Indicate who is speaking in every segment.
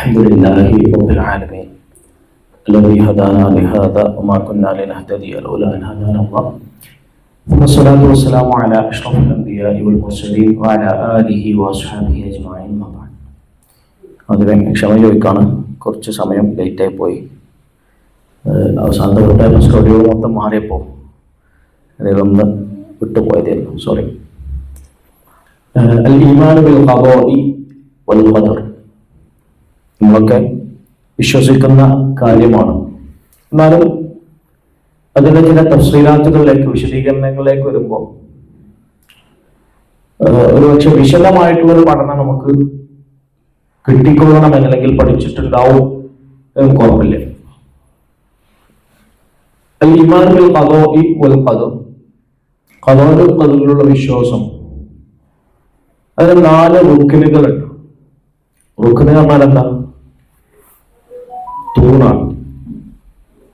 Speaker 1: الحمد لله رب العالمين الذي هدانا لهذا وما كنا لنهتدي لولا ان هدانا الله ثم الصلاة والسلام على أشرف الأنبياء والمرسلين وعلى آله وأصحابه أجمعين ما بعد അതിനെ ക്ഷമ ചോദിക്കാണ് കുറച്ച് സമയം ലേറ്റായി പോയി ഏഹ് അവസാനത്തെ തൊട്ട് സ്റ്റോഡിയോ മൊത്തം മാറിയപ്പോൾ അതിലൊന്ന് വിട്ടുപോയതായിരുന്നു സോറി അൽ ഈമാൻ ബിൽ ഖദാഇ വൽ ഖദർ നമ്മളൊക്കെ വിശ്വസിക്കുന്ന കാര്യമാണ്. എന്നാലും അതിന്റെ ചില തഫ്സീലാത്തുകളിലേക്ക് വിശദീകരണങ്ങളിലേക്ക് വരുമ്പോൾ ഒരുപക്ഷെ വിശദമായിട്ടുള്ള ഒരു പഠനം നമുക്ക് കിട്ടിക്കൊള്ളണം അല്ലെങ്കിൽ പഠിച്ചിട്ടുണ്ടാവും എന്ന് കുഴപ്പമില്ല. അൽ പദോ ഈ ഒരു വൽ കഥോരു പദങ്ങളിലുള്ള വിശ്വാസം. അതിന് നാല് റുക്കിനുകളുണ്ട് റുക്കിന് എന്താ? തൂണാണ്.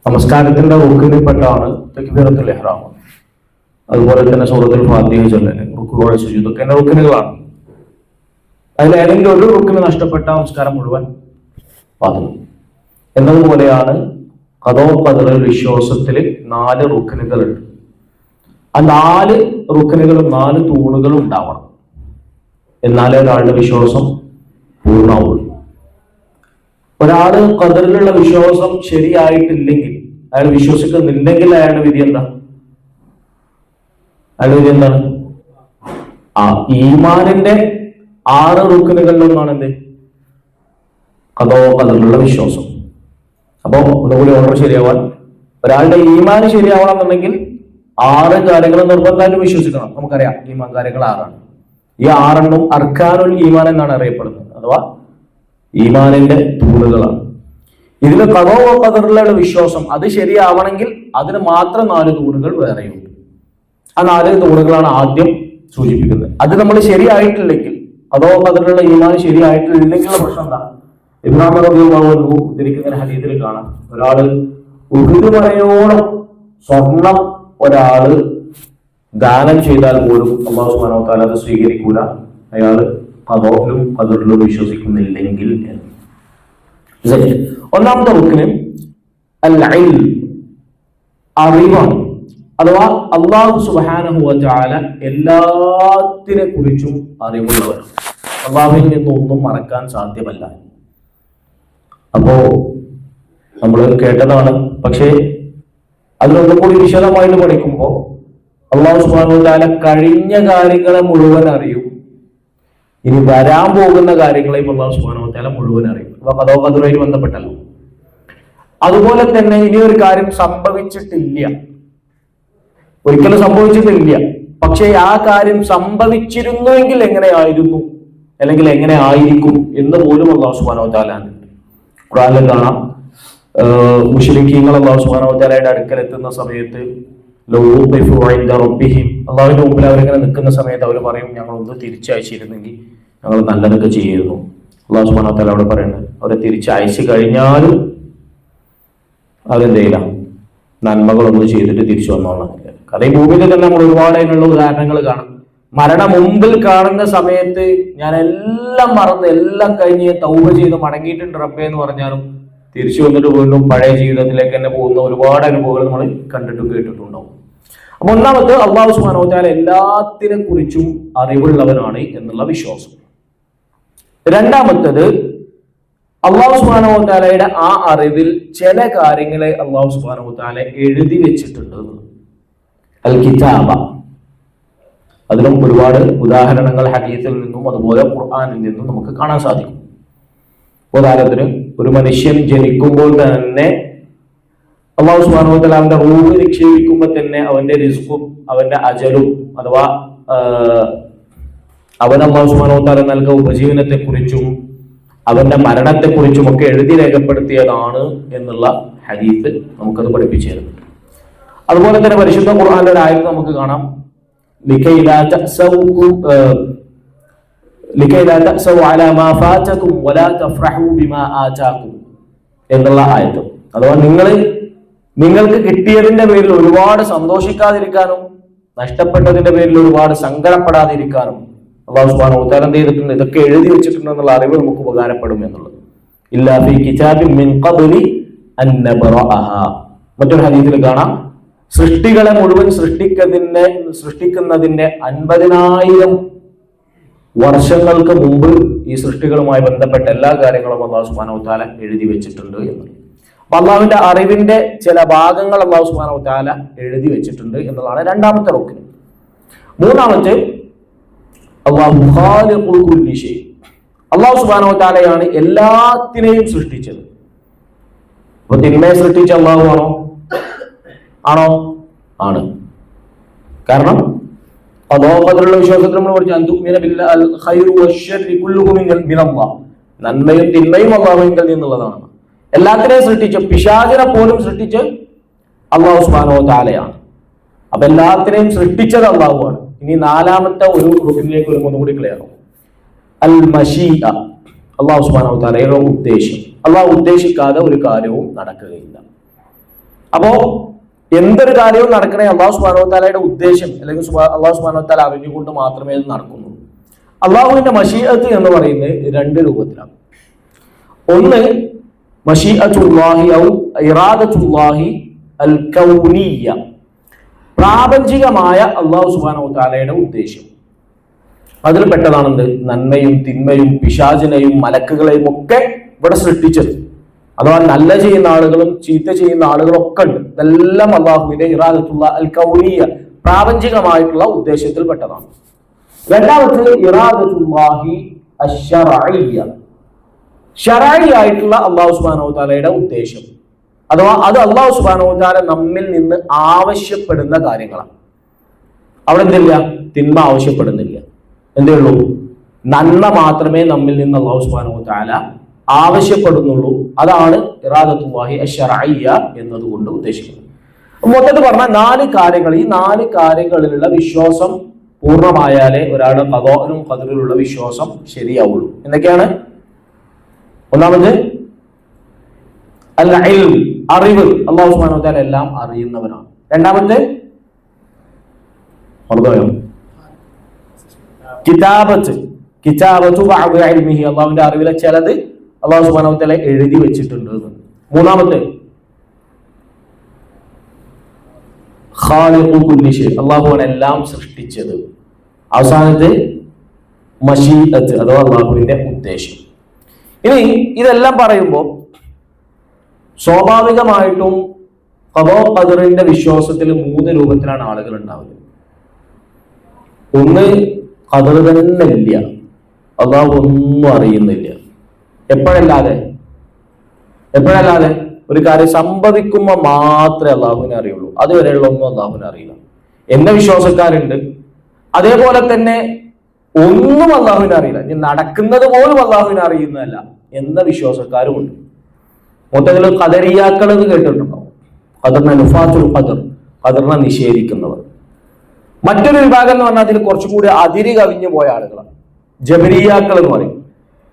Speaker 1: നമസ്കാരത്തിന്റെ റുക്കിനിൽപ്പെട്ടാണ് തക്ബീറത്തുൽ ഇഹ്റാം. അതുപോലെ തന്നെ സൂറത്തുൽ ഫാത്തിഹ ചൊല്ലല് റുക്കുകളുടെ സുജൂദൊക്കെ എന്ന റുക്കിനുകളാണ് അതിൽ ഏതെങ്കിലും ഒരു റുക്കിന് നഷ്ടപ്പെട്ട നമസ്കാരം മുഴുവൻ പാതിരും എന്നതുപോലെയാണ് കഥോ കഥകൾ വിശ്വാസത്തിൽ നാല് റുക്കിനുകളുണ്ട് ആ നാല് റുക്കിനുകളും നാല് തൂണുകളും ഉണ്ടാവണം. എന്നാലേ ഒരാളുടെ വിശ്വാസം പൂർണമാവുള്ളൂ. ഒരാൾ കതറിലുള്ള വിശ്വാസം ശരിയായിട്ടില്ലെങ്കിൽ അയാൾ വിശ്വസിക്കുന്നില്ലെങ്കിൽ അയാളുടെ വിധി എന്താ? അയാളുടെ വിധി എന്താണ്? ആ ഈമാനിന്റെ ആറ് റുക്കിനുകളിലൊന്നാണ് എന്ത്? കഥോ കതറിലുള്ള വിശ്വാസം. അപ്പോൾ ഒന്നുകൂടി ഓർമ്മ ശരിയാവാൻ ഒരാളുടെ ഈമാന് ശരിയാവണം എന്നുണ്ടെങ്കിൽ ആറ് കാര്യങ്ങൾ നിർബന്ധമായിട്ടും വിശ്വസിക്കണം. നമുക്കറിയാം ഈമാൻ കാര്യങ്ങൾ ആറാണ്. ഈ ആറെണ്ണം അർക്കാനുൽ ഈമാൻ എന്നാണ് അറിയപ്പെടുന്നത്. അഥവാ ഈമാനിന്റെ തൂണുകളാണ് ഇതിൽ കടോവ കതറിലുള്ള വിശ്വാസം അത് ശരിയാവണമെങ്കിൽ അതിന് മാത്രം നാല് തൂണുകൾ വേറെയുണ്ട്. ആ നാല് തൂണുകളാണ് ആദ്യം സൂചിപ്പിക്കുന്നത്. അത് നമ്മൾ ശരിയായിട്ടില്ലെങ്കിൽ കടോവ കതറിലുള്ള ഈമാൻ ശരിയായിട്ടില്ലെങ്കിലുള്ള പ്രശ്നം എന്താ ഇബ്രാഹിം റബിയുള്ളൂ ഉദ്ധരിക്കുന്ന ഹരീതിൽ കാണാം. ഒരാൾ ഉരുതുമലയോളം സ്വർണം ഒരാൾ ദാനം ചെയ്താൽ പോലും അള്ളാഹു തആല അത് സ്വീകരിക്കൂല. അയാൾ കദറിലും കദറിലും വിശ്വസിക്കുന്നില്ലെങ്കിൽ എന്ന്. ഒന്നാമത്തെ റുക്കിന് അൽ അറിവാണ്. അഥവാ അള്ളാഹു തആല എല്ലാത്തിനെ കുറിച്ചും അറിവുള്ളവർ അള്ളാഹുവിൽ നിന്നൊന്നും മറക്കാൻ സാധ്യമല്ല. അപ്പോ നമ്മൾ കേട്ടതാണ്. പക്ഷേ അതിലൊന്നും കൂടി വിശദമായിട്ട് പഠിക്കുമ്പോൾ അള്ളാഹു സുബ്ഹാനഹു താല കഴിഞ്ഞ കാര്യങ്ങളെ മുഴുവൻ അറിയും. ഇനി വരാൻ പോകുന്ന കാര്യങ്ങളെയും അള്ളാഹു തആല മുഴുവൻ അറിയും. അപ്പൊ കഥോ കഥറുമായി ബന്ധപ്പെട്ടല്ലോ. അതുപോലെ തന്നെ ഇനി ഒരു കാര്യം സംഭവിച്ചിട്ടില്ല. ഒരിക്കലും സംഭവിച്ചിട്ടില്ല. പക്ഷേ ആ കാര്യം സംഭവിച്ചിരുന്നുവെങ്കിൽ എങ്ങനെയായിരുന്നു? അല്ലെങ്കിൽ എങ്ങനെ ആയിരിക്കും എന്ന് പോലും അള്ളാഹു സുബ്ഹാനഹു താല ഖുറാനിൽ കാണാം മുഷരിക്കീങ്ങൾ അള്ളാഹു സുബ്ഹാനഹു താലയുടെ അടുക്കൽ എത്തുന്ന സമയത്ത് അള്ളാഹുവിന്റെ മുമ്പിൽ അവരിങ്ങനെ നിൽക്കുന്ന സമയത്ത് അവർ പറയും ഞങ്ങൾ ഒന്ന് തിരിച്ചയച്ചിരുന്നെങ്കിൽ ഞങ്ങൾ നല്ലതൊക്കെ ചെയ്യുന്നു. അള്ളാഹു സുബാന തല അവിടെ പറയുന്നത് അവരെ തിരിച്ചയച്ചു കഴിഞ്ഞാലും അവരെന്ത് നന്മകളൊന്നും ചെയ്തിട്ട് തിരിച്ചു വന്നോളാം. കഥ ഈ ഭൂമിയിൽ തന്നെ നമ്മൾ ഒരുപാട് അതിനുള്ള ഉദാഹരണങ്ങൾ കാണാം. മരണം മുമ്പിൽ കാണുന്ന സമയത്ത് ഞാൻ എല്ലാം മറന്ന് എല്ലാം കഴിഞ്ഞ് തൗബ ചെയ്ത് മടങ്ങിയിട്ടുണ്ട് റബ്ബേ എന്ന് പറഞ്ഞാലും തിരിച്ചു വന്നിട്ട് വീണ്ടും പഴയ ജീവിതത്തിലേക്ക് തന്നെ പോകുന്ന ഒരുപാട് അനുഭവങ്ങൾ നമ്മൾ കണ്ടിട്ടും കേട്ടിട്ടുണ്ടാവും. അപ്പൊ ഒന്നാമത് അള്ളാഹു സുബാനോത്താൽ എല്ലാത്തിനെ കുറിച്ചും അറിവുള്ളവനാണ് എന്നുള്ള വിശ്വാസം. രണ്ടാമത്തത് അള്ളാഹു സുബാനോ താലയുടെ ആ അറിവിൽ ചില കാര്യങ്ങളെ അള്ളാഹു സുബാനോ താല എഴുതി വെച്ചിട്ടുണ്ട്. അൽ കിതാബ അതിലും ഒരുപാട് ഉദാഹരണങ്ങൾ ഹദീസിൽ നിന്നും അതുപോലെ ഖുർആാനിൽ നിന്നും നമുക്ക് കാണാൻ സാധിക്കും. ഉദാഹരണത്തിന് ഒരു മനുഷ്യൻ ജനിക്കുമ്പോൾ തന്നെ അള്ളാഹു സുബാനുവത്തല അവന്റെ റൂഹ് നിക്ഷേപിക്കുമ്പോൾ തന്നെ അവന്റെ റിസ്കും അവന്റെ അജലും അഥവാ അവൻ അള്ളാഹു സുബാനോത്താല നൽക ഉപജീവനത്തെക്കുറിച്ചും അവന്റെ മരണത്തെക്കുറിച്ചും ഒക്കെ എഴുതി രേഖപ്പെടുത്തിയതാണ് എന്നുള്ള ഹദീസ് നമുക്കത് പഠിപ്പിച്ചു തരുന്നുണ്ട് അതുപോലെ തന്നെ പരിശുദ്ധ ഖുർആനിലെ ഒരു ആയത് നമുക്ക് കാണാം. എന്നുള്ള ആയത്ത്. അഥവാ നിങ്ങൾ നിങ്ങൾക്ക് കിട്ടിയതിന്റെ പേരിൽ ഒരുപാട് സന്തോഷിക്കാതിരിക്കാനും നഷ്ടപ്പെട്ടതിന്റെ പേരിൽ ഒരുപാട് സങ്കടപ്പെടാതിരിക്കാനും അള്ളാഹു തആല എന്ത് ചെയ്തിട്ടുണ്ട്? ഇതൊക്കെ എഴുതി വെച്ചിട്ടുണ്ട് എന്നുള്ള അറിവ് നമുക്ക് ഉപകാരപ്പെടും എന്നുള്ളത്. ഇല്ലാ ഫീ കിതാബിൻ മിൻ ഖബ്ലി അൻ നബ്റഅഹ. മറ്റൊരു ഹദീസിൽ കാണാം. സൃഷ്ടികളെ മുഴുവൻ സൃഷ്ടിക്കുന്നതിന്റെ സൃഷ്ടിക്കുന്നതിന്റെ അൻപതിനായിരം വർഷങ്ങൾക്ക് മുമ്പ് ഈ സൃഷ്ടികളുമായി ബന്ധപ്പെട്ട എല്ലാ കാര്യങ്ങളും അള്ളാഹു സുബ്ഹാനഹു താല എഴുതി വെച്ചിട്ടുണ്ട് എന്ന്. അപ്പൊ അള്ളാഹുവിന്റെ അറിവിന്റെ ചില ഭാഗങ്ങൾ അള്ളാഹു സുബ്ഹാനഹു താല എഴുതി വെച്ചിട്ടുണ്ട് എന്നുള്ളതാണ് രണ്ടാമത്തെ റോക്കിന് മൂന്നാമത്തെ അള്ളാഹു അള്ളാഹു സുബ്ഹാനഹു താലയാണ് എല്ലാത്തിനെയും സൃഷ്ടിച്ചത്. അപ്പൊ തിന്മയെ സൃഷ്ടിച്ച അള്ളാഹു ആണോ? ആണോ? ആണ്. കാരണം അതോ അതിലുള്ള വിശ്വാസത്തിൽ നമ്മൾ പഠിച്ചു നന്മയും തിന്മയും അള്ളാഹുവിങ്കൽ നിന്നുള്ളതാണ്. എല്ലാത്തിനെയും സൃഷ്ടിച്ച പിശാചിനെ പോലും സൃഷ്ടിച്ച് അള്ളാഹു സുബാനോ താലയാണ് അപ്പൊ എല്ലാത്തിനെയും സൃഷ്ടിച്ചത് അള്ളാഹുവാണ് ഇനി നാലാമത്തെ ഒരു റുക്കിനിലേക്ക് ഒരു ഒന്നും കൂടി ക്ലിയർ ആവും. അൽ മഷീ അള്ളാഹു സുബ്ഹാനഹു തആലയുടെ ഉദ്ദേശം. അള്ളാഹു ഉദ്ദേശിക്കാതെ ഒരു കാര്യവും നടക്കുകയില്ല. അപ്പോ എന്തൊരു കാര്യവും നടക്കണേ അള്ളാഹു സുബ്ഹാനഹു തആലയുടെ ഉദ്ദേശം അല്ലെങ്കിൽ അള്ളാഹു സുബ്ഹാനഹു തആല അറിഞ്ഞുകൊണ്ട് മാത്രമേ അത് നടക്കുന്നുള്ളൂ. അള്ളാഹുവിന്റെ മഷീഅത്ത് എന്ന് പറയുന്നത് രണ്ട് രൂപത്തിലാണ്. ഒന്ന് മഷീഅത്തുല്ലാഹി ഔ ഇറാദത്തുല്ലാഹി അൽ കൗനിയ പ്രാപഞ്ചികമായ അള്ളാഹു സുബ്ഹാനഹു തആലയുടെ ഉദ്ദേശം അതിൽ പെട്ടതാണെന്ത്? നന്മയും തിന്മയും പിശാചിനെയും മലക്കുകളെയും ഒക്കെ ഇവിടെ സൃഷ്ടിച്ചത്. അഥവാ നല്ല ചെയ്യുന്ന ആളുകളും ചീത്ത ചെയ്യുന്ന ആളുകളും ഒക്കെ ഉണ്ട്. ഇതെല്ലാം അള്ളാഹുവിന്റെ ഇറാദത്തുള്ള അൽ കൗനിയ പ്രാപഞ്ചികമായിട്ടുള്ള ഉദ്ദേശത്തിൽ പെട്ടതാണ്. രണ്ടാമത്തെ ഇറാദത്തുല്ലാഹി ഷറായി ആയിട്ടുള്ള അള്ളാഹു സുബാനോ താലയുടെ ഉദ്ദേശം അഥവാ അത് അള്ളാഹു സുബാനോ താല നമ്മിൽ നിന്ന് ആവശ്യപ്പെടുന്ന കാര്യങ്ങളാണ്. അവിടെ എന്തില്ല? തിന്മ ആവശ്യപ്പെടുന്നില്ല. എന്തേ ഉള്ളൂ? നന്മ മാത്രമേ നമ്മിൽ നിന്ന് അള്ളാഹു സുബാനോ താല ആവശ്യപ്പെടുന്നുള്ളൂ. അതാണ് എന്നതുകൊണ്ട് ഉദ്ദേശിക്കുന്നത്. മൊത്തത്തിൽ പറഞ്ഞാൽ നാല് കാര്യങ്ങൾ ഈ നാല് കാര്യങ്ങളിലുള്ള വിശ്വാസം പൂർണമായാലേ ഒരാളുടെ കഥോനും കതിരിലുള്ള വിശ്വാസം ശരിയാവുള്ളൂ. എന്തൊക്കെയാണ്? ഒന്നാമത് അല്ല അറിവ്. അള്ളാഹു സുബ്ഹാനഹു വതആല എല്ലാം അറിയുന്നവനാണ്. രണ്ടാമത്തെ? കിതാബത്ത്. കിതാബത്തു ബഅദ് ഇൽമിഹി. അള്ളാഹുവിന്റെ അറിവിലെ ചിലത് അള്ളാഹു സുബ്ഹാനഹു വതആല എഴുതി വെച്ചിട്ടുണ്ട്. മൂന്നാമത്തെ? അള്ളാഹുവാണ് എല്ലാം സൃഷ്ടിച്ചത്. അവസാനത്തെ? മഷീഅത്ത് അഥവാ അള്ളാഹുവിന്റെ ഉദ്ദേശം. ഇനി ഇതെല്ലാം പറയുമ്പോൾ സ്വാഭാവികമായിട്ടും കബോ ഖദറിന്റെ വിശ്വാസത്തിൽ മൂന്ന് രൂപത്തിലാണ് ആളുകൾ ഉണ്ടാവുന്നത് ഒന്ന് ഖദർ തന്നെ ഇല്ല. അള്ളാഹു ഒന്നും അറിയുന്നില്ല. എപ്പോഴല്ലാതെ? എപ്പോഴല്ലാതെ? ഒരു കാര്യം സംഭവിക്കുമ്പോൾ മാത്രമേ അള്ളാഹുവിനെ അറിയുള്ളൂ. അതുവരെയുള്ള ഒന്നും അള്ളാഹുവിനെ അറിയില്ല. എന്ന വിശ്വാസക്കാരുണ്ട്. അതേപോലെ തന്നെ ഒന്നും അള്ളാഹുവിനെ അറിയില്ല. ഇനി നടക്കുന്നത് പോലും അള്ളാഹുവിനെ അറിയുന്നതല്ല എന്ന വിശ്വാസക്കാരുമുണ്ട്. മൊത്തത്തിൽ കദറിയാക്കൾ എന്ന് കേട്ടിട്ടുണ്ടോ? ഖദറിനെ നുഫാത്തുൽ ഖദർ ഖദറിനെ നിഷേധിക്കുന്നവർ. മറ്റൊരു വിഭാഗം എന്ന് പറഞ്ഞാൽ അതിൽ കുറച്ചും കൂടി അതിരി കവിഞ്ഞു പോയ ആളുകളാണ്. ജബരിയാക്കൾ എന്ന് പറയും.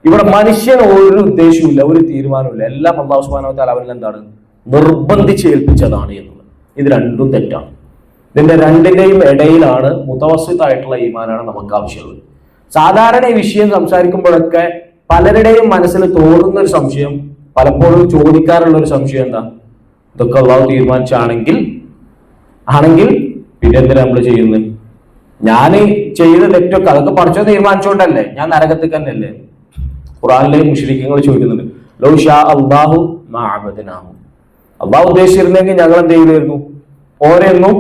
Speaker 1: ഇവിടെ മനുഷ്യന് ഒരു ഉദ്ദേശവുമില്ല ഒരു തീരുമാനമില്ല എല്ലാം അള്ളാഹു അവരിൽ എന്താണ്? നിർബന്ധിച്ച് ഏൽപ്പിച്ചതാണ് എന്നുള്ളത്. ഇത് രണ്ടും തെറ്റാണ്. ഇതിന്റെ രണ്ടിന്റെയും ഇടയിലാണ് മുതവസ്സിത്തായിട്ടുള്ള ഈമാനാണ് നമുക്ക് ആവശ്യമുള്ളത് സാധാരണ ഈ വിഷയം സംസാരിക്കുമ്പോഴൊക്കെ പലരുടെയും മനസ്സിൽ തോന്നുന്ന ഒരു സംശയം പലപ്പോഴും ചോദിക്കാറുള്ള ഒരു സംശയം എന്താ? ഇതൊക്കെ അള്ളാഹു തീരുമാനിച്ചാണെങ്കിൽ ആണെങ്കിൽ പിന്നെ എന്തിനാ നമ്മൾ ചെയ്യുന്നത് ഞാൻ ചെയ്ത തെറ്റൊക്കെ അതൊക്കെ പഠിച്ചോ തീരുമാനിച്ചോണ്ടല്ലേ? ഞാൻ നരകത്തിൽ തന്നെയല്ലേ ഖുറാനിലെ മുഷരിക്കങ്ങൾ ചോദിക്കുന്നുണ്ട് ലോ ഷാ അള്ളാഹു മാബദനാഹു അള്ളാഹു ഉദ്ദേശിച്ചിരുന്നെങ്കിൽ ഞങ്ങൾ എന്ത് ചെയ്തിരുന്നു? ഓരോന്നും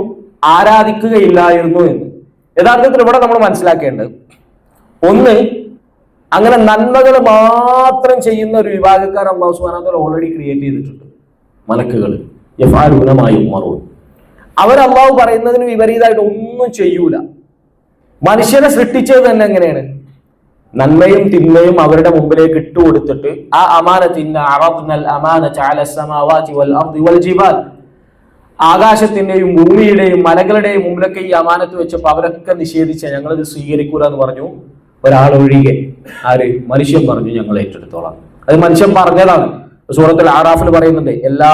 Speaker 1: ആരാധിക്കുകയില്ലായിരുന്നു എന്ന്. യഥാർത്ഥത്തിൽ ഇവിടെ നമ്മൾ മനസ്സിലാക്കേണ്ടത് ഒന്ന് അങ്ങനെ നന്മകൾ മാത്രം ചെയ്യുന്ന ഒരു വിഭാഗക്കാർ അള്ളാഹു സുബാന ഓൾറെഡി ക്രിയേറ്റ് ചെയ്തിട്ടുണ്ട്. മലക്കുകൾ യഫാരൂനമായി മറവും അവർ അള്ളാഹു പറയുന്നതിന് വിപരീതമായിട്ട് ഒന്നും ചെയ്യൂല. മനുഷ്യനെ സൃഷ്ടിച്ചത് തന്നെ എങ്ങനെയാണ്? നന്മയും തിന്മയും അവരുടെ മുമ്പിലേക്ക് ഇട്ടുകൊടുത്തിട്ട് ആ അമാനത്തിന് അറബ്നൽ അമാനത അല സമാവാതി വൽ വൽ ജിബാൽ. ആകാശത്തിന്റെയും ഭൂമിയുടെയും മലകളുടെയും മുമ്പിലൊക്കെ ഈ അമാനത്ത് വെച്ചപ്പോൾ അവരൊക്കെ നിഷേധിച്ച ഞങ്ങളിത് സ്വീകരിക്കൂല എന്ന് പറഞ്ഞു. ഒരാൾ ഒഴികെ ആര്? മനുഷ്യൻ പറഞ്ഞു ഞങ്ങൾ ഏറ്റെടുത്തോളാം. അത് മനുഷ്യൻ പറഞ്ഞതാണ്. സൂറത്തിൽ ആറാഫിൽ പറയുന്നുണ്ട് എല്ലാ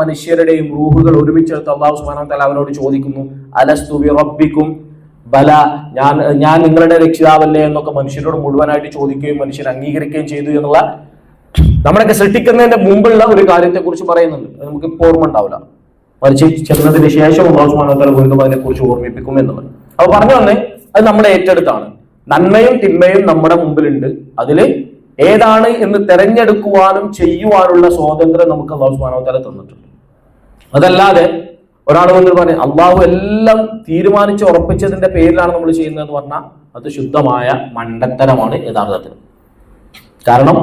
Speaker 1: മനുഷ്യരുടെയും റൂഹുകൾ ഒരുമിച്ചെടുത്ത് അള്ളാഹു സുബ്ഹാനഹു വ തആല അവരോട് ചോദിക്കുന്നു അലസ്തു ബി റബ്ബിക്കും? ബല ഞാൻ ഞാൻ നിങ്ങളുടെ രക്ഷിതാവല്ലേ? എന്നൊക്കെ മനുഷ്യരോട് മുഴുവനായിട്ട് ചോദിക്കുകയും മനുഷ്യർ അംഗീകരിക്കുകയും ചെയ്തു എന്നുള്ള നമ്മളൊക്കെ സൃഷ്ടിക്കുന്നതിന്റെ മുമ്പുള്ള ഒരു കാര്യത്തെ കുറിച്ച് പറയുന്നുണ്ട് നമുക്ക് ഇപ്പോൾ ഓർമ്മ ഉണ്ടാവില്ല. മറിച്ച് ചെന്നതിന് ശേഷം അള്ളാഹുസ്മാനോത്തല വീണ്ടും അതിനെ കുറിച്ച് ഓർമ്മിപ്പിക്കും എന്നുള്ളത്. അപ്പൊ പറഞ്ഞു വന്നേ അത് നമ്മളെ ഏറ്റെടുത്താണ്. നന്മയും തിന്മയും നമ്മുടെ മുമ്പിലുണ്ട്. അതിൽ ഏതാണ് എന്ന് തെരഞ്ഞെടുക്കുവാനും ചെയ്യുവാനുള്ള സ്വാതന്ത്ര്യം നമുക്ക് അള്ളാഹു സുബാനോത്തല തന്നിട്ടുണ്ട്. അതല്ലാതെ ഒരാൾ വന്നിട്ട് പറഞ്ഞു അള്ളാഹു എല്ലാം തീരുമാനിച്ച് ഉറപ്പിച്ചതിന്റെ പേരിലാണ് നമ്മൾ ചെയ്യുന്നതെന്ന് പറഞ്ഞാൽ അത് ശുദ്ധമായ മണ്ടത്തരമാണ് യഥാർത്ഥത്തിൽ. കാരണം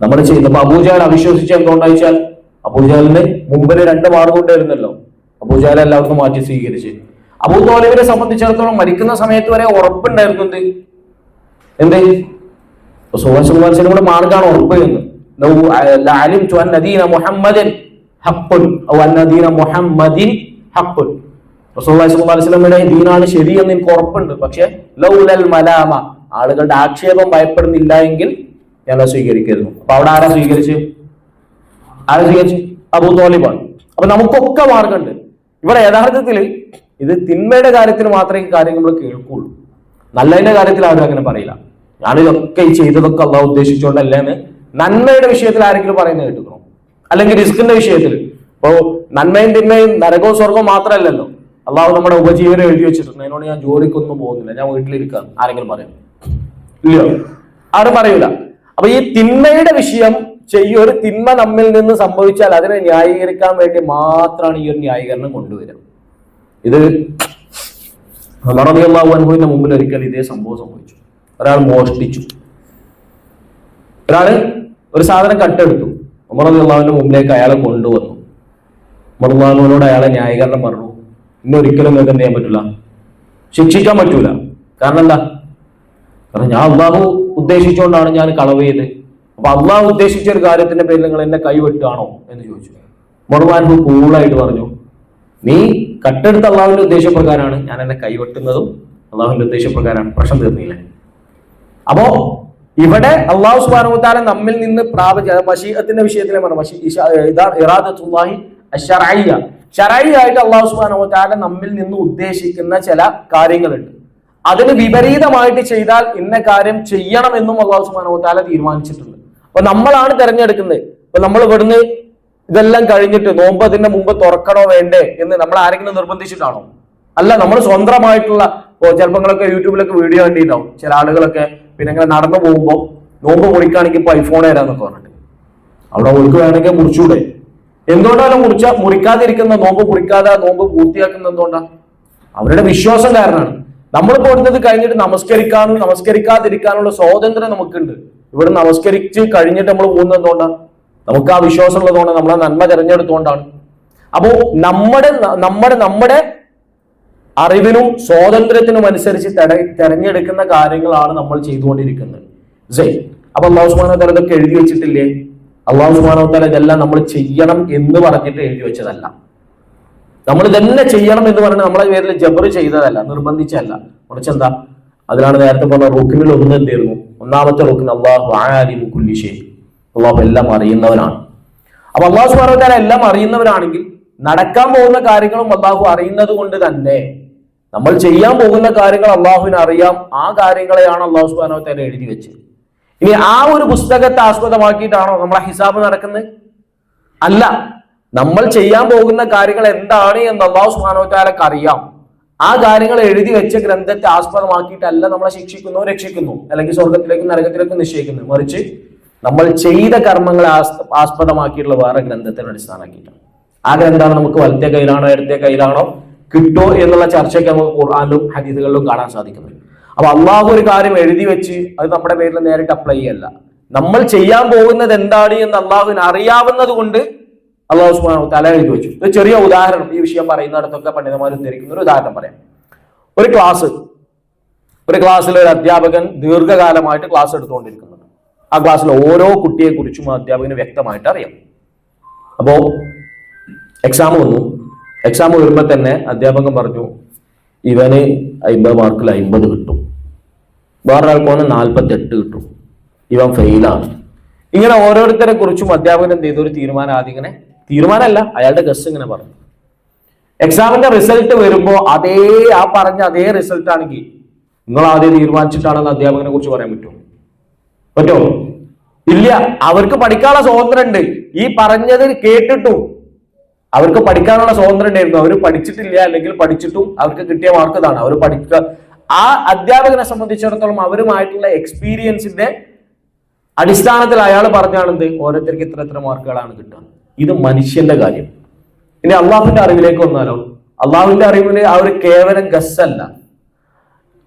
Speaker 1: നമ്മൾ ചെയ്യുന്ന ഇപ്പൊ അബൂജാൽ അവിശ്വസിച്ച് എന്തുകൊണ്ടാച്ചാൽ അബൂജാലിന് മുമ്പിൽ രണ്ട് മാർഗം ഉണ്ടായിരുന്നല്ലോ എല്ലാവർക്കും മാറ്റി സ്വീകരിച്ച്. അബൂ തോലിബിനെ സംബന്ധിച്ചിടത്തോളം മരിക്കുന്ന സമയത്ത് വരെ ഉറപ്പുണ്ടായിരുന്നു എന്ത്? എന്ത് സുഹാസിനും കൂടെ മാർഗാണ് ഉറപ്പ് എന്ന് മുഹമ്മദിൻ അന്ന മുഹമ്മദിൻ അലൈഹി വസല്ലമയുടെ ദീനാണ് ശരിയെന്ന് എനിക്ക് ഉറപ്പുണ്ട്. പക്ഷെ ലൗലൽ മലാമ ആളുകളുടെ ആക്ഷേപം ഭയപ്പെടുന്നില്ല എങ്കിൽ ഞാൻ സ്വീകരിക്കരുന്നു അപ്പൊ അവിടെ ആരാ സ്വീകരിച്ച്? ആരാ സ്വീകരിച്ച്? അബൂ തോലിബാണ്. അപ്പൊ നമുക്കൊക്കെ മാർഗമുണ്ട്. ഇവിടെ യഥാർത്ഥത്തിൽ ഇത് തിന്മയുടെ കാര്യത്തിൽ മാത്രമേ കാര്യങ്ങൾ കേൾക്കുള്ളൂ നല്ലതിന്റെ കാര്യത്തിൽ ആരും അങ്ങനെ പറയില്ല. ഞാനിതൊക്കെ ഈ ചെയ്തതൊക്കെ അള്ളാഹ് ഉദ്ദേശിച്ചുകൊണ്ടല്ലേന്ന് നന്മയുടെ വിഷയത്തിൽ ആരെങ്കിലും പറയുന്നത് കേട്ടുക്കണോ അല്ലെങ്കിൽ റിസ്കിന്റെ വിഷയത്തിൽ? ഇപ്പോ നന്മയും തിന്മയും നരകവും സ്വർഗവും മാത്രമല്ലല്ലോ. അള്ളാഹു നമ്മുടെ ഉപജീവനം എഴുതി വെച്ചിട്ടുണ്ട്. അതിനോട് ഞാൻ ജോലിക്കൊന്നും പോകുന്നില്ല. ഞാൻ വീട്ടിലിരിക്കാം ആരെങ്കിലും പറയും. ഇല്ലയോ? ആരും പറയൂല. അപ്പൊ ഈ തിന്മയുടെ വിഷയം ചെയ്യ ഒരു തിന്മ നമ്മിൽ നിന്ന് സംഭവിച്ചാൽ അതിനെ ന്യായീകരിക്കാൻ വേണ്ടി മാത്രമാണ് ഈ ഒരു ന്യായീകരണം കൊണ്ടുവരുന്നത്. ഇത് അള്ളാഹു അനുഭവിന്റെ മുമ്പിൽ ഒരിക്കൽ ഇതേ സംഭവം സംഭവിച്ചു. ഒരാൾ മോഷ്ടിച്ചു. ഒരാൾ ഒരു സാധനം കട്ടെടുത്തു. ഉമറദിയുള്ളാവിന്റെ മുമ്പിലേക്ക് അയാളെ കൊണ്ടുവന്നു. ഉമറുല്ലാവിനോട് അയാളെ ന്യായീകരണം പറഞ്ഞു. ഇന്ന് ഒരിക്കലും നിങ്ങൾക്ക് എന്ത് ചെയ്യാൻ പറ്റില്ല ശിക്ഷിക്കാൻ പറ്റൂല. കാരണം എന്താ? കാരണം ഞാൻ അള്ളാഹു ഉദ്ദേശിച്ചുകൊണ്ടാണ് ഞാൻ കളവ് ചെയ്ത് അപ്പൊ അള്ളാഹു ഉദ്ദേശിച്ച ഒരു കാര്യത്തിന്റെ പേരിൽ നിങ്ങൾ എന്നെ കൈവെട്ടുകയാണോ എന്ന് ചോദിച്ചു. മറുവാൻഹു കൂളായിട്ട് പറഞ്ഞു. നീ കട്ടെടുത്ത അള്ളാഹുവിന്റെ ഉദ്ദേശപ്രകാരമാണ് ഞാൻ എന്നെ കൈവെട്ടുന്നതും അള്ളാഹുവിന്റെ ഉദ്ദേശപ്രകാരമാണ്. പ്രശ്നം തീർന്നില്ലേ? അപ്പോ ഇവിടെ അള്ളാഹു സുബാനുത്താല നമ്മിൽ നിന്ന് പ്രാപിച്ച മഷീഹത്തിന്റെ വിഷയത്തിലെ പറഞ്ഞു ഇതാണ് ഇറാദത്തുല്ലാഹി അള്ളാഹു സുബാനുത്താല നമ്മിൽ നിന്ന് ഉദ്ദേശിക്കുന്ന ചില കാര്യങ്ങളുണ്ട്. അതിന് വിപരീതമായിട്ട് ചെയ്താൽ ഇന്ന കാര്യം ചെയ്യണമെന്നും അള്ളാഹു സുബാനുത്താല തീരുമാനിച്ചിട്ടുണ്ട്. അപ്പൊ നമ്മളാണ് തിരഞ്ഞെടുക്കുന്നത്. ഇപ്പൊ നമ്മൾ ഇവിടുന്ന് ഇതെല്ലാം കഴിഞ്ഞിട്ട് നോമ്പ് അതിന്റെ മുമ്പ് തുറക്കണോ വേണ്ടേ എന്ന് നമ്മൾ ആരെങ്കിലും നിർബന്ധിച്ചിട്ടാണോ? അല്ല നമ്മൾ സ്വന്തമായിട്ടുള്ള ചിലപ്പോ ചിലപ്പോഴൊക്കെ യൂട്യൂബിലൊക്കെ വീഡിയോ കണ്ടിട്ടുണ്ടാവും. ചില ആളുകളൊക്കെ പിന്നെ അങ്ങനെ നടന്നു പോകുമ്പോൾ നോമ്പ് മുറിക്കുകയാണെങ്കിൽ ഇപ്പൊ ഐഫോൺ തരാന്നൊക്കെ പറഞ്ഞിട്ട്. അവിടെ മുറിക്കുകയാണെങ്കിൽ മുറിച്ചൂടെ. എന്തുകൊണ്ടാണ് മുറിച്ച മുറിക്കാതിരിക്കുന്ന നോമ്പ് മുറിക്കാതെ നോമ്പ് പൂർത്തിയാക്കുന്നത് എന്തുകൊണ്ടാ? അവരുടെ വിശ്വാസം കാരണമാണ്. നമ്മൾ പോകുന്നത് കഴിഞ്ഞിട്ട് നമസ്കരിക്കാനും നമസ്കരിക്കാതിരിക്കാനുള്ള സ്വാതന്ത്ര്യം നമുക്കുണ്ട്. ഇവിടെ നമസ്കരിച്ച് കഴിഞ്ഞിട്ട് നമ്മൾ പോകുന്നത് എന്തുകൊണ്ടാണ് നമുക്ക് ആ വിശ്വാസം ഉള്ളതുകൊണ്ട് നമ്മളെ നന്മ തിരഞ്ഞെടുത്തുകൊണ്ടാണ് അപ്പോ നമ്മുടെ നമ്മുടെ നമ്മുടെ അറിവിനും സ്വാതന്ത്ര്യത്തിനും അനുസരിച്ച് തെര- തെരഞ്ഞെടുക്കുന്ന കാര്യങ്ങളാണ് നമ്മൾ ചെയ്തുകൊണ്ടിരിക്കുന്നത്. ജയ് അപ്പൊ അള്ളാഹു സുബാനോ തല ഇതൊക്കെ എഴുതി വെച്ചിട്ടില്ലേ? അള്ളാഹു സുബാനോ തല ഇതെല്ലാം നമ്മൾ ചെയ്യണം എന്ന് പറഞ്ഞിട്ട് എഴുതി വെച്ചതല്ല. നമ്മൾ ഇതന്നെ ചെയ്യണം എന്ന് പറഞ്ഞ് നമ്മളെ പേരിൽ ജബർ ചെയ്തതല്ല നിർബന്ധിച്ചതല്ല. മറിച്ച് എന്താ അതിലാണ് നേരത്തെ പറഞ്ഞ റുക്കിനിൽ ഒന്ന് എന്തായിരുന്നു ഒന്നാമത്തെ റുക്കിൻ അള്ളാഹു ആലിമു കുല്ലി ഷെയ് അള്ളാഹു എല്ലാം അറിയുന്നവനാണ്. അപ്പൊ അള്ളാഹു സുബാനോ തല എല്ലാം അറിയുന്നവനാണെങ്കിൽ നടക്കാൻ പോകുന്ന കാര്യങ്ങളും അള്ളാഹു അറിയുന്നത് കൊണ്ട് തന്നെ നമ്മൾ ചെയ്യാൻ പോകുന്ന കാര്യങ്ങൾ അള്ളാഹുവിന് അറിയാം. ആ കാര്യങ്ങളെയാണ് അള്ളാഹു സുബാനോ തന്നെ എഴുതി വെച്ചത്. ഇനി ആ ഒരു പുസ്തകത്തെ ആസ്പദമാക്കിയിട്ടാണോ നമ്മളെ ഹിസാബ് നടക്കുന്നത്? അല്ല. നമ്മൾ ചെയ്യാൻ പോകുന്ന കാര്യങ്ങൾ എന്താണ് എന്ന് അള്ളാഹു സുബാനോത്താലക്ക് അറിയാം. ആ കാര്യങ്ങൾ എഴുതി വെച്ച ഗ്രന്ഥത്തെ ആസ്പദമാക്കിയിട്ടല്ല നമ്മളെ ശിക്ഷിക്കുന്നു രക്ഷിക്കുന്നു. അല്ലെങ്കിൽ സ്വർഗത്തിലേക്കും നരകത്തിലേക്കും നിശ്ചയിക്കുന്നു. മറിച്ച് നമ്മൾ ചെയ്ത കർമ്മങ്ങളെ ആസ്- ആസ്പദമാക്കിയിട്ടുള്ള വേറെ ഗ്രന്ഥത്തിന് അടിസ്ഥാനമാക്കിയിട്ടാണ്. ആ ഗ്രന്ഥമാണ് നമുക്ക് വലത്തെ കയ്യിലാണോ ഇടത്തെ കയ്യിലാണോ കിട്ടോ എന്നുള്ള ചർച്ചയ്ക്ക് നമുക്ക് ഖുർആാനിലും ഹദീസുകളിലും കാണാൻ സാധിക്കുന്നത് അപ്പൊ അള്ളാഹു ഒരു കാര്യം എഴുതി വെച്ച് അത് നമ്മുടെ പേരിൽ നേരിട്ട് അപ്ലൈ ചെയ്യല്ല. നമ്മൾ ചെയ്യാൻ പോകുന്നത് എന്താണ് എന്ന് അള്ളാഹുവിന് അറിയാവുന്നത് കൊണ്ട് അള്ളാഹു സുബ്ഹാനഹു തല എഴുതി വെച്ചു. ഒരു ചെറിയ ഉദാഹരണം. ഈ വിഷയം പറയുന്നിടത്തൊക്കെ പണ്ഡിതന്മാർ ഉദ്ധരിക്കുന്ന ഒരു ഉദാഹരണം പറയാം. ഒരു ക്ലാസ് ഒരു ക്ലാസ്സിലെ ഒരു അധ്യാപകൻ ദീർഘകാലമായിട്ട് ക്ലാസ് എടുത്തുകൊണ്ടിരിക്കുന്നുണ്ട് ആ ക്ലാസ്സിലെ ഓരോ കുട്ടിയെ കുറിച്ചും അധ്യാപകന് വ്യക്തമായിട്ട് അറിയാം. അപ്പോ എക്സാം വന്നു. എക്സാം വരുമ്പോൾ തന്നെ അധ്യാപകൻ പറഞ്ഞു ഇവന് അമ്പത് മാർക്കിൽ അമ്പത് കിട്ടും. വേറൊരാൾക്ക് വന്ന് നാൽപ്പത്തി എട്ട് കിട്ടും. ഇവൻ ഫെയിലാണ് ഇങ്ങനെ ഓരോരുത്തരെ കുറിച്ചും അധ്യാപകൻ എന്ത് ചെയ്തു? ഒരു തീരുമാനം ആദ്യം ഇങ്ങനെ തീരുമാനമല്ല അയാളുടെ ഗസ് ഇങ്ങനെ പറഞ്ഞു. എക്സാമിന്റെ റിസൾട്ട് വരുമ്പോ അതേ ആ പറഞ്ഞ അതേ റിസൾട്ട് ആണെങ്കിൽ നിങ്ങൾ ആദ്യം തീരുമാനിച്ചിട്ടാണെന്ന് അധ്യാപകനെ കുറിച്ച് പറയാൻ പറ്റുമോ? പറ്റുമോ ഇല്ല അവർക്ക് പഠിക്കാനുള്ള സ്വാതന്ത്ര്യം ഉണ്ട് ഈ പറഞ്ഞത് കേട്ടിട്ടും അവർക്ക് പഠിക്കാനുള്ള സ്വാതന്ത്ര്യം ഉണ്ടായിരുന്നു. അവർ പഠിച്ചിട്ടില്ല അല്ലെങ്കിൽ പഠിച്ചിട്ടും അവർക്ക് കിട്ടിയ മാർക്ക് ഇതാണ്. അവർ പഠിക്കുക. ആ അധ്യാപകനെ സംബന്ധിച്ചിടത്തോളം അവരുമായിട്ടുള്ള എക്സ്പീരിയൻസിന്റെ അടിസ്ഥാനത്തിൽ അയാൾ പറഞ്ഞാണെന്ത്? ഓരോരുത്തർക്ക് ഇത്ര ഇത്ര മാർക്കുകളാണ് കിട്ടുക. ഇത് മനുഷ്യന്റെ കാര്യം. ഇനി അള്ളാഹുവിന്റെ അറിവിലേക്ക് വന്നാലോ? അള്ളാഹുവിന്റെ അറിവിന് ആ ഒരു കേവലം ഗസ്സല്ല.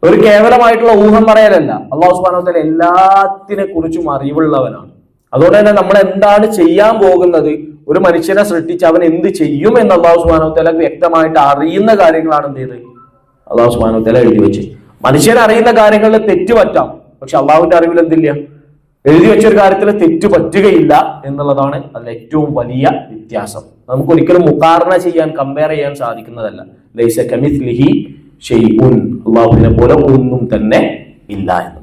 Speaker 1: ഒരു കേവലമായിട്ടുള്ള ഊഹം പറയലല്ല. അള്ളാഹു സുബാനോത്തല എല്ലാത്തിനെ കുറിച്ചും അറിവുള്ളവനാണ്. അതുകൊണ്ട് തന്നെ നമ്മൾ എന്താണ് ചെയ്യാൻ പോകുന്നത്? ഒരു മനുഷ്യനെ സൃഷ്ടിച്ച് അവൻ എന്ത് ചെയ്യും എന്ന് അള്ളാഹു സുബാനോത്തല വ്യക്തമായിട്ട് അറിയുന്ന കാര്യങ്ങളാണ് എന്ത് ചെയ്ത് അള്ളാഹു സുബാനോത്തല എഴുതി വെച്ച്. മനുഷ്യനെ അറിയുന്ന കാര്യങ്ങളിൽ തെറ്റ് പറ്റാം. പക്ഷെ അള്ളാഹുവിന്റെ അറിവിൽ എന്തില്ല എഴുതി വെച്ച ഒരു കാര്യത്തിൽ തെറ്റ് പറ്റുകയില്ല എന്നുള്ളതാണ് അതിൽ ഏറ്റവും വലിയ വ്യത്യാസം. നമുക്ക് ഒരിക്കലും മുഖാരണ ചെയ്യാൻ കമ്പയർ ചെയ്യാൻ സാധിക്കുന്നതല്ല. ലൈസ കമിത്ലിഹി ഷെയ്ഉൻ അള്ളാഹുവിനെ പോലെ ഒന്നും തന്നെ ഇല്ല എന്ന്.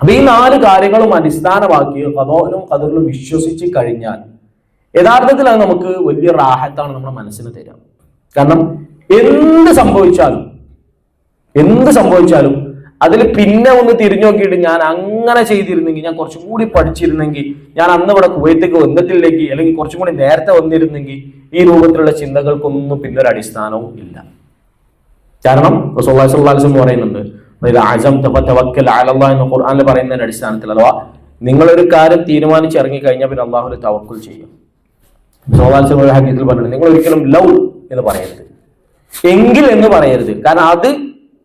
Speaker 1: അപ്പൊ ഈ നാല് കാര്യങ്ങളും അടിസ്ഥാനമാക്കി കഥോനും കഥകളും വിശ്വസിച്ച് കഴിഞ്ഞാൽ യഥാർത്ഥത്തിൽ അത് നമുക്ക് വലിയ റാഹത്താണ് നമ്മുടെ മനസ്സിന് തരാം. കാരണം എന്ത് സംഭവിച്ചാലും എന്ത് സംഭവിച്ചാലും അതിൽ പിന്നെ ഒന്ന് തിരിഞ്ഞു നോക്കിയിട്ട് ഞാൻ അങ്ങനെ ചെയ്തിരുന്നെങ്കിൽ ഞാൻ കുറച്ചും കൂടി പഠിച്ചിരുന്നെങ്കിൽ ഞാൻ അന്ന് ഇവിടെ കുവൈത്തേക്ക് വന്നിട്ടില്ലെങ്കിൽ അല്ലെങ്കിൽ കുറച്ചും കൂടി നേരത്തെ വന്നിരുന്നെങ്കിൽ ഈ രൂപത്തിലുള്ള ചിന്തകൾക്കൊന്നും പിന്നൊരു അടിസ്ഥാനവും ഇല്ല. കാരണം റസൂല്ലാസ്വല്ലാസ്ലം പറയുന്നുണ്ട് ഖുർആാനിൽ പറയുന്നതിന് അടിസ്ഥാനത്തിൽ അഥവാ നിങ്ങളൊരു കാര്യം തീരുമാനിച്ച് ഇറങ്ങി കഴിഞ്ഞാൽ പിന്നെ അള്ളാഹു തവക്കുൽ ചെയ്യും. ഹദീസിൽ പറഞ്ഞിട്ടുണ്ട് നിങ്ങൾ ഒരിക്കലും ലൗ എന്ന് പറയരുത്. എങ്കിൽ എന്ന് പറയരുത്. കാരണം അത്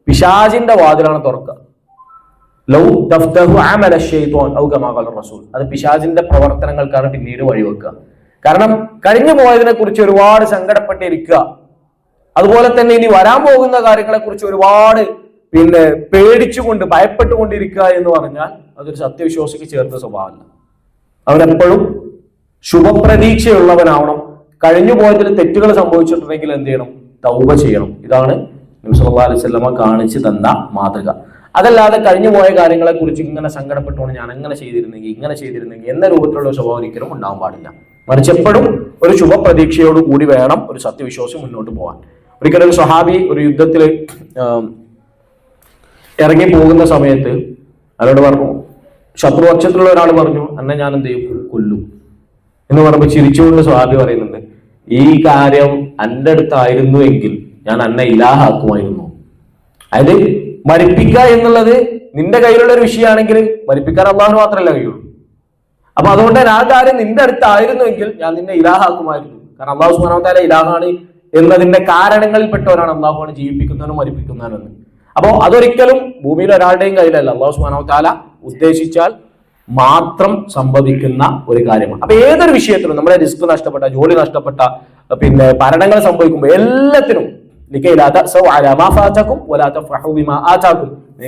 Speaker 1: പിശാജിന്റെ വാതിലാണ് തുറക്കുക. ലൗ അമല റസൂൽ. അത് പിശാജിന്റെ പ്രവർത്തനങ്ങൾക്കാണ് പിന്നീട് വഴിവെക്കുക. കാരണം കഴിഞ്ഞു പോയതിനെ കുറിച്ച് ഒരുപാട് സങ്കടപ്പെട്ടിരിക്കുക. അതുപോലെ തന്നെ ഇനി വരാൻ പോകുന്ന കാര്യങ്ങളെ കുറിച്ച് ഒരുപാട് പിന്നെ പേടിച്ചുകൊണ്ട് ഭയപ്പെട്ടുകൊണ്ടിരിക്കുക എന്ന് പറഞ്ഞാൽ അതൊരു സത്യവിശ്വാസിക്ക് ചേർത്ത സ്വഭാവമല്ല. അവരെപ്പോഴും ശുഭപ്രതീക്ഷയുള്ളവനാവണം. കഴിഞ്ഞു പോയതിൽ തെറ്റുകൾ സംഭവിച്ചിട്ടുണ്ടെങ്കിൽ എന്ത് ചെയ്യണം? തൗബ ചെയ്യണം. ഇതാണ് നബിസല്ലാ കാണിച്ചു തന്ന മാതൃക. അതല്ലാതെ കഴിഞ്ഞു പോയ കാര്യങ്ങളെ കുറിച്ച് ഇങ്ങനെ സങ്കടപ്പെട്ടുകൊണ്ട് ഞാൻ അങ്ങനെ ചെയ്തിരുന്നെങ്കിൽ ഇങ്ങനെ ചെയ്തിരുന്നെങ്കിൽ എന്ന രൂപത്തിലുള്ള സ്വഭാവം ഒരിക്കലും ഉണ്ടാവാൻ പാടില്ല. മറിച്ച് എപ്പോഴും ഒരു ശുഭപ്രതീക്ഷയോട് കൂടി വേണം ഒരു സത്യവിശ്വാസം മുന്നോട്ട് പോകാൻ ഒരിക്കലും ഒരു സ്വഹാബി ഒരു യുദ്ധത്തിൽ ഇറങ്ങി പോകുന്ന സമയത്ത് അവരോട് പറഞ്ഞു ശത്രുപക്ഷത്തിലുള്ള ഒരാൾ പറഞ്ഞു എന്നെ ഞാൻ എന്ത് ചെയ്യും? കൊല്ലും. എന്ന് പറയുമ്പോൾ ചിരിച്ചുകൊണ്ട് സ്വാബി പറയുന്നുണ്ട് ഈ കാര്യം എന്റെ അടുത്തായിരുന്നു എങ്കിൽ ഞാൻ അന്നെ ഇലാഹാക്കുമായിരുന്നു. അതായത് മരിപ്പിക്കുക എന്നുള്ളത് നിന്റെ കയ്യിലുള്ള ഒരു വിഷയമാണെങ്കിൽ മരിപ്പിക്കാൻ അള്ളാഹു മാത്രമല്ല കഴിയുള്ളൂ. അപ്പൊ അതുകൊണ്ട് ആ കാര്യം നിന്റെ അടുത്തായിരുന്നുവെങ്കിൽ ഞാൻ നിന്നെ ഇലാഹാക്കുമായിരുന്നു. കാരണം അള്ളാഹു സുബാനവത്താല ഇലാഹാണ് എന്നതിന്റെ കാരണങ്ങളിൽപ്പെട്ടവരാണ് അള്ളാഹുവാണ് ജീവിപ്പിക്കുന്നവനും മരിപ്പിക്കുന്നവനും എന്ന്. അപ്പോൾ അതൊരിക്കലും ഭൂമിയിൽ ഒരാളുടെയും കയ്യിലല്ല. അള്ളാഹു താല ഉദ്ദേശിച്ചാൽ മാത്രം സംഭവിക്കുന്ന ഒരു കാര്യമാണ്. അപ്പൊ ഏതൊരു വിഷയത്തിലും നമ്മുടെ റിസ്ക് നഷ്ടപ്പെട്ട ജോലി നഷ്ടപ്പെട്ട പിന്നെ ഭരണങ്ങൾ സംഭവിക്കുമ്പോൾ എല്ലാത്തിനും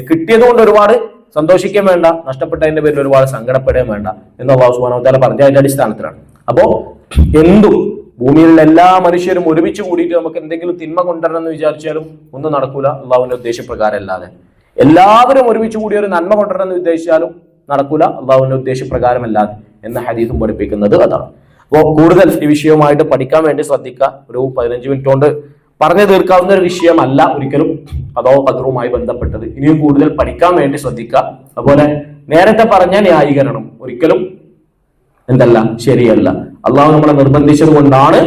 Speaker 1: കിട്ടിയത് കൊണ്ട് ഒരുപാട് സന്തോഷിക്കാൻ വേണ്ട നഷ്ടപ്പെട്ടതിന്റെ പേരിൽ ഒരുപാട് സങ്കടപ്പെടുകയും വേണ്ട എന്ന് അള്ളാഹു സുബാനോ താല പറഞ്ഞ അതിന്റെ അടിസ്ഥാനത്തിലാണ്. അപ്പോ എന്തും ഭൂമിയിലുള്ള എല്ലാ മനുഷ്യരും ഒരുമിച്ച് കൂടിയിട്ട് നമുക്ക് എന്തെങ്കിലും തിന്മ കൊണ്ടുവരണം എന്ന് വിചാരിച്ചാലും ഒന്നും നടക്കൂല. അള്ളാഹുവിന്റെ ഉദ്ദേശപ്രകാരം അല്ലാതെ എല്ലാവരും ഒരുമിച്ച് കൂടി ഒരു നന്മ കൊണ്ടുവരണം എന്ന് ഉദ്ദേശിച്ചാലും നടക്കൂല. അള്ളാഹുവിന്റെ ഉദ്ദേശപ്രകാരം അല്ലാതെ എന്ന ഹദീസും പഠിപ്പിക്കുന്നത് അതാണ്. അപ്പോൾ കൂടുതൽ ഈ വിഷയവുമായിട്ട് പഠിക്കാൻ വേണ്ടി ശ്രദ്ധിക്കുക. ഒരു പതിനഞ്ച് മിനിറ്റ് കൊണ്ട് പറഞ്ഞു തീർക്കാവുന്ന ഒരു വിഷയമല്ല ഒരിക്കലും അതോ പത്രവുമായി ബന്ധപ്പെട്ടത്. ഇനിയും കൂടുതൽ പഠിക്കാൻ വേണ്ടി ശ്രദ്ധിക്കുക. അതുപോലെ നേരത്തെ പറഞ്ഞ ന്യായീകരണം ഒരിക്കലും എന്തല്ല ശരിയല്ല. അള്ളാഹു നമ്മളെ നിർബന്ധിച്ചത് കൊണ്ടാണ്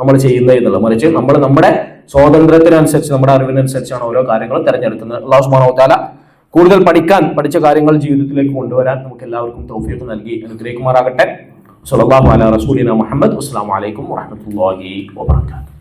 Speaker 1: നമ്മൾ ചെയ്യുന്നത് എന്നുള്ളത്. മറിച്ച് നമ്മൾ നമ്മുടെ സ്വാതന്ത്ര്യത്തിനനുസരിച്ച് നമ്മുടെ അറിവിനനുസരിച്ചാണ് ഓരോ കാര്യങ്ങളും തിരഞ്ഞെടുക്കുന്നത്. അള്ളാഹു സുബാനോത്താല കൂടുതൽ പഠിക്കാൻ പഠിച്ച കാര്യങ്ങൾ ജീവിതത്തിലേക്ക് കൊണ്ടുവരാൻ നമുക്ക് എല്ലാവർക്കും തൗഫീഖ് നൽകി അനുഗ്രഹിക്കുമാറാകട്ടെ. സ്വല്ലല്ലാഹു അല റസൂലിന മുഹമ്മദ്. അസ്സാം വലൈക്കും വാഹമത്തല്ലാഹി വാബർക്കാത്തു